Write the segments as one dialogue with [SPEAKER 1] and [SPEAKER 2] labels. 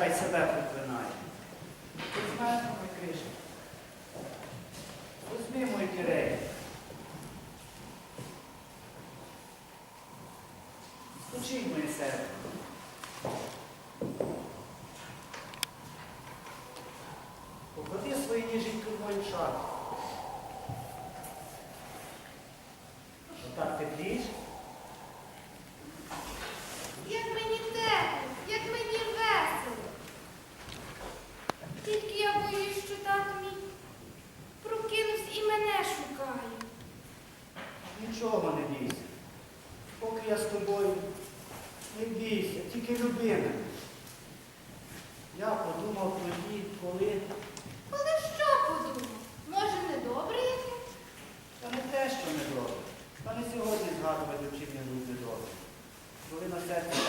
[SPEAKER 1] хай себе проклинає. Знаємо ми Кришна. Возьмімо і кирею. Спочинь моє серце. Поклади свої ніженьки в мою шарку. Отак ти
[SPEAKER 2] бліж. that's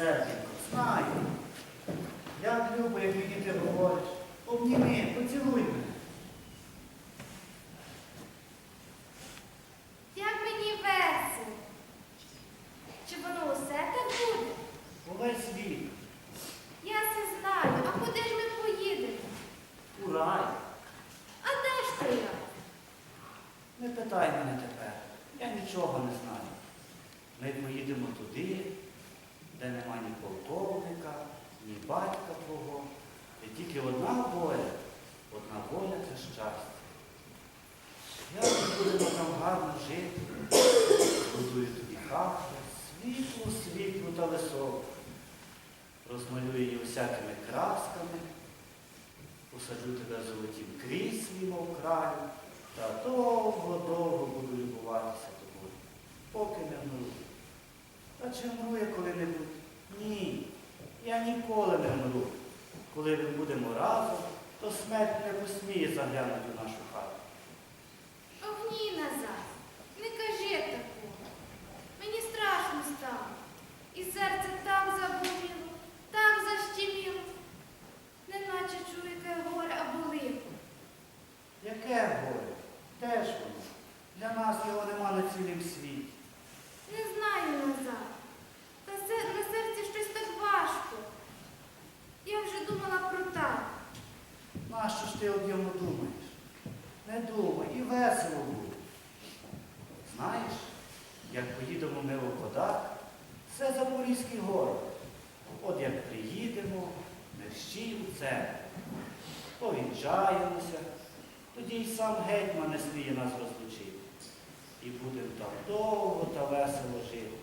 [SPEAKER 2] серденько, знаю. Я люблю, як мені ти
[SPEAKER 1] говориш. Обніми, поцілуй мене.
[SPEAKER 2] Як мені весело. Чи воно усе так буде?
[SPEAKER 1] Увесь світ.
[SPEAKER 2] Я це знаю, а куди ж ми поїдемо?
[SPEAKER 1] У рай.
[SPEAKER 2] А де ж ти я?
[SPEAKER 1] Не питай мене тепер. Я нічого не знаю. Ми поїдемо туди де нема ні полковника, ні батька твого. І тільки одна воля, одна воля це щастя. Я будемо там гарно жити, будую тобі хату, світлу, світлу та високу. Розмалюю її усякими красками, посаджу тебе в золотім кріслі, мов краю, та довго-довго буду любуватися тобою, поки не вмру. А чи вмру я коли-небудь? Ні, я ніколи не вмру. Коли ми будемо разом, то смерть не посміє заглянути в нашу хату.
[SPEAKER 2] Огні назад, не кажи такого. Мені страшно стало. І серце так заболіло, так защеміло. Неначе чую яке горе або лихо.
[SPEAKER 1] Яке горе? Де ж воно? Для нас його нема на цілім світі.
[SPEAKER 2] Не знаю назад. Та се- на серці щось так важко. Я вже думала про так.
[SPEAKER 1] Нащо ж ти об йому думаєш? Не думай, і весело буде. Знаєш, як поїдемо ми в Кодак, це Запорізький город. От як приїдемо, мерщій у церкву, повінчаємося, тоді й сам гетьман не сміє нас розлучити. І будемо там довго та весело жити.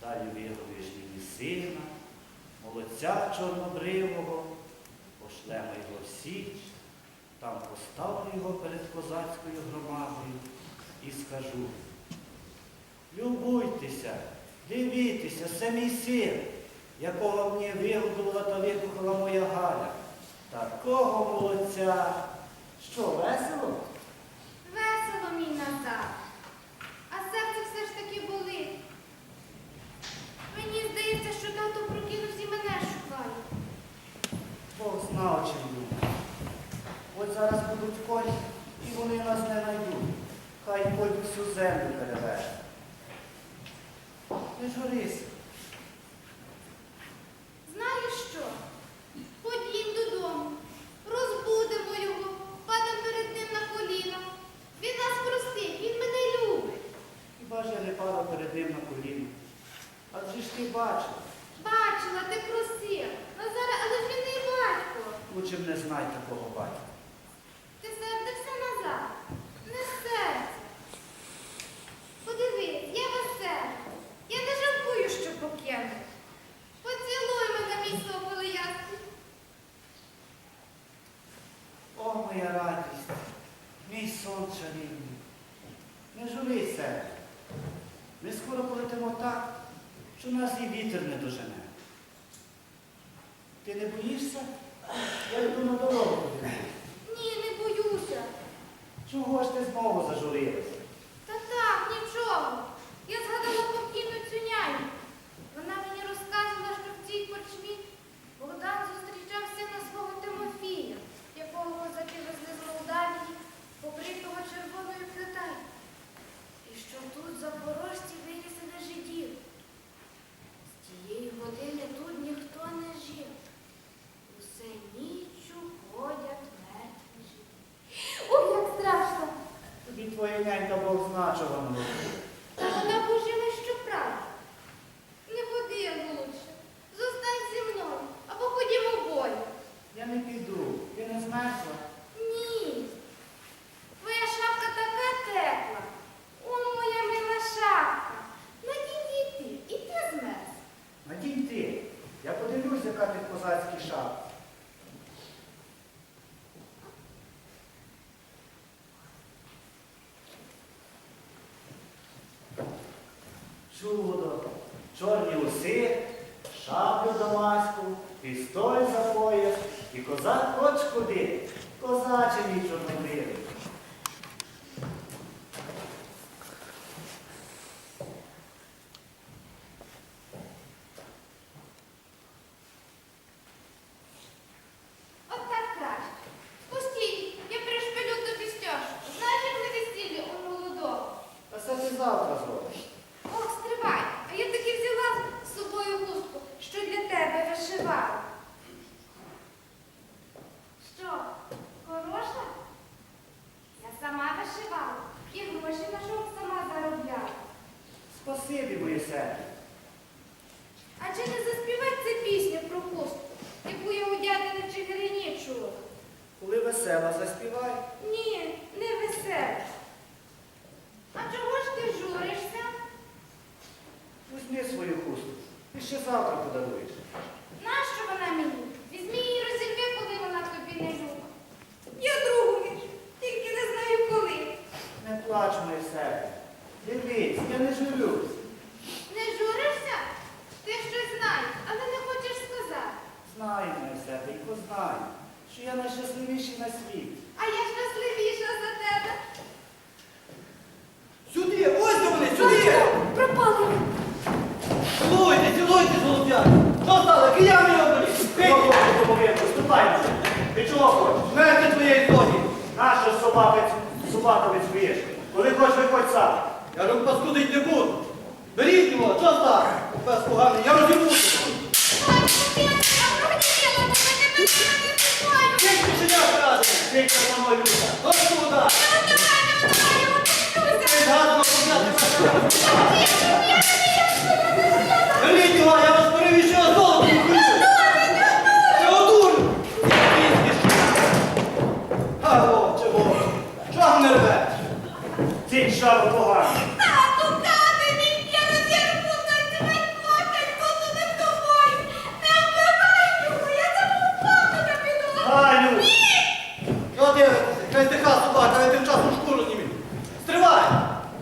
[SPEAKER 1] Далі вигодуєш мені сина, молодця чорнобривого, пошлемо його в Січ, там поставлю його перед козацькою громадою і скажу, любуйтеся, дивіться, це мій син, якого мені вигодувала та викохала моя Галя. Такого молодця. Що, весело?
[SPEAKER 2] Весело мій назад. А серце все ж таки болить. Мені здається, що тато прокинувся і мене шукає.
[SPEAKER 1] Бог знав, чим. От зараз будуть коні, і вони нас не знайдуть. Хай хоч всю землю переверне. Не журися.
[SPEAKER 2] Знаєш що? Ходім додому, розбудемо його, падемо перед ним на коліна. Він нас простить, він мене любить.
[SPEAKER 1] Хіба ж я не падав перед ним на коліна? Адже ж ти бачив,
[SPEAKER 2] Бачила, ти просив. Назаре, але ж він не батько.
[SPEAKER 1] лучше б не знай такого батька. Чудо, чорні уси, шаблю дамаську, пістоль за пояс і козак хоч куди, козачий мій чорнобривий.
[SPEAKER 2] От так краще. Пустій, я пришпилю тобі стяжку. Знаєш, як на весіллі у молодого.
[SPEAKER 1] Та це ти завтра зробиш.
[SPEAKER 2] Ох, стривай, а я таки взяла з собою хустку, що для тебе вишивала. Що, хороша? Я сама вишивала і гроші на шов сама заробляла.
[SPEAKER 1] Спасибі, моє серце.
[SPEAKER 2] А чи не заспівати це пісню про хустку, яку я у дяди на Чигирині чула?
[SPEAKER 1] Коли весела, заспівай.
[SPEAKER 2] Ні, не весела.
[SPEAKER 1] Ще завтра подаруєш.
[SPEAKER 2] Нащо вона мені? Візьми її розірви, коли вона тобі не люба.
[SPEAKER 3] Я другу вірю, тільки не знаю коли.
[SPEAKER 1] Не плач, моє серце. Дивись, я не журюсь.
[SPEAKER 2] Не журишся? Ти щось знаєш, але не хочеш сказати.
[SPEAKER 1] Знаю, моє серденько, знаю, що я найщасливіший на світі.
[SPEAKER 2] А я щасливіша за тебе.
[SPEAKER 4] Сюди, ось де вони, сюди!
[SPEAKER 2] Пропали.
[SPEAKER 4] Цілуйте, цілуйте, голуб'яни! Що стало? Киями обері!
[SPEAKER 1] Чого хочеш доповідати? Ступай на. Ти чого хочеш?
[SPEAKER 4] Смерти твоєї історії!
[SPEAKER 1] Нащо собакець, собаковець б'єш? Коли хочеш, виходь сам.
[SPEAKER 4] Я ж паскудить не буду! Беріть його, що стало? Пес поганий, я розіб'ю! Тільки кишеня вкраде!
[SPEAKER 1] Ти само люда.
[SPEAKER 4] Ось куди! Ти згадано пом'яти Беріть його, я вас перевіщу золото! Це одурю! Аго, чого? Чого не рвеш?
[SPEAKER 1] Ці шару погано.
[SPEAKER 2] Тату, камені, я розірву на тебе плакать, буду не тобою. Не вбивай його, я тебе плакати піду.
[SPEAKER 1] Галю!
[SPEAKER 4] Що дивитися? Хай тиха собака, я тим часом шкуру зніміть. Стривай!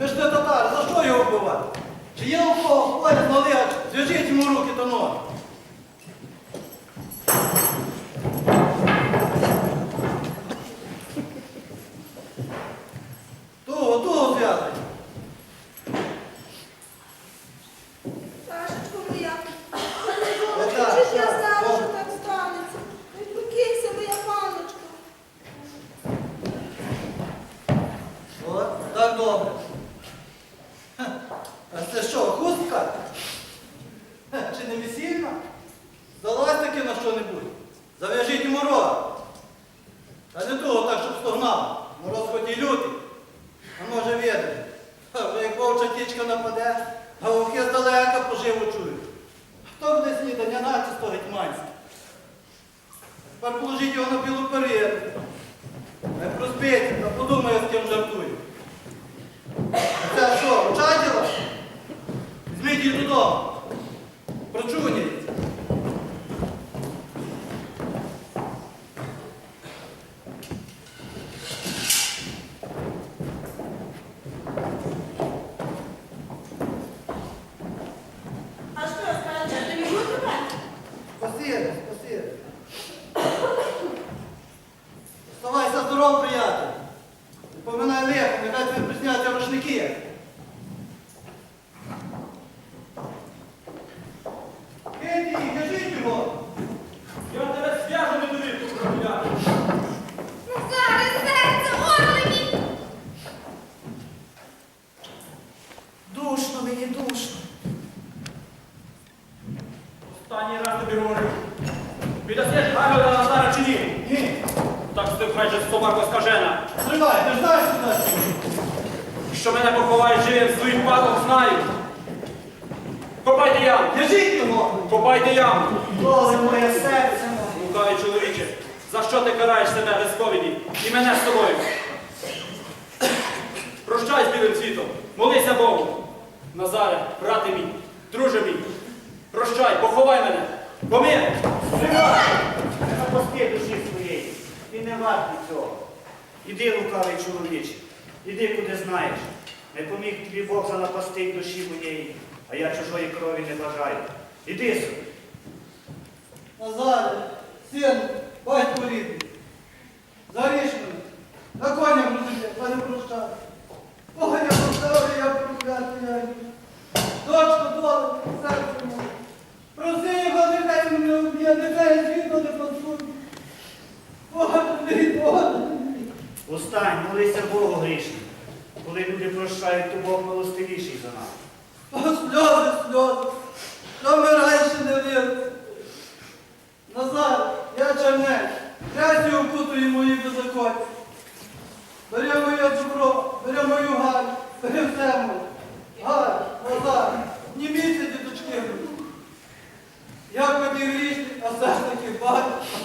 [SPEAKER 4] Ви ж не татар, за що його вбивати? Чи є у кого поряд малих, зв'яжіть йому руки та ноги. Туго, туго зв'язуй.
[SPEAKER 3] Сашечко моя,
[SPEAKER 4] Отак,
[SPEAKER 3] чи ж я
[SPEAKER 4] так,
[SPEAKER 3] знала, що
[SPEAKER 4] добре.
[SPEAKER 3] так станеться? Не прокинься, моя паночка.
[SPEAKER 4] От, так добре. Ха, А це що, хустка? Ха, Чи не весільна? Здалась таки на що-небудь. Йому. Та не того так, щоб стогнав. Мороз хоч і лютий. А може відати. Вже як вовча тічка нападе, а вовки здалека поживу чують. Хто буде снідання начисто гетьманське? Тепер положіть його на білу перину. Не проспиться, та подумає, з ким жартую. А це що, вчатіла? Візьміть її додому. Прочуніть.
[SPEAKER 3] А що, скажеш, не люблю тебе?
[SPEAKER 4] Спасибо, спасибо. Оставайся здоров, приятель. Не поминай лихо, нехай тобі присняться рушники. Кенді, кажіть його.
[SPEAKER 5] Я тебе зв'яжу не довірку прогуляти.
[SPEAKER 2] Ну зараз серце, орлині.
[SPEAKER 1] Душно мені, душно.
[SPEAKER 5] Останній раз тобі говорю. Підосиш Гаміла Назара чи ні?
[SPEAKER 4] Ні,
[SPEAKER 5] Так стихай же собака скажена.
[SPEAKER 4] тривай, ти ж знаєш, куди.
[SPEAKER 5] Що мене поховають живим з своїх палок, знаю. Копайте яму.
[SPEAKER 4] Кажіть його.
[SPEAKER 5] Копайте яму.
[SPEAKER 1] Доли моє серце моє.
[SPEAKER 5] Лукавий чоловіче, за що ти караєш себе без сповіді і мене з тобою? Прощай з білим світом, молися Богу. Назаре, брате мій, друже мій, прощай, поховай мене. Помір!
[SPEAKER 1] Стривай! Не запусти душі своєї. Ти не вартий цього. Іди, лукавий чоловіче, іди куди знаєш. Не поміг тобі Бог занапасти душі моєї, а я чужої крові не бажаю. Іди собі.
[SPEAKER 4] Назаре, син, батько рідний. Заріж мене. На коня мене прощай.
[SPEAKER 1] Устань, молися Богу грішним, коли люди прощають, то Бог милостивіший за нас.
[SPEAKER 4] О, сльози, сльози, замирай ще не вірте. Назад, я чернець, трясі окутує мої беззаконці. Бери моє добро, бери мою гарь, бери все моє. Гарь, Назар, німіться діточки. Я хотів грішник, а все ж таки бачу.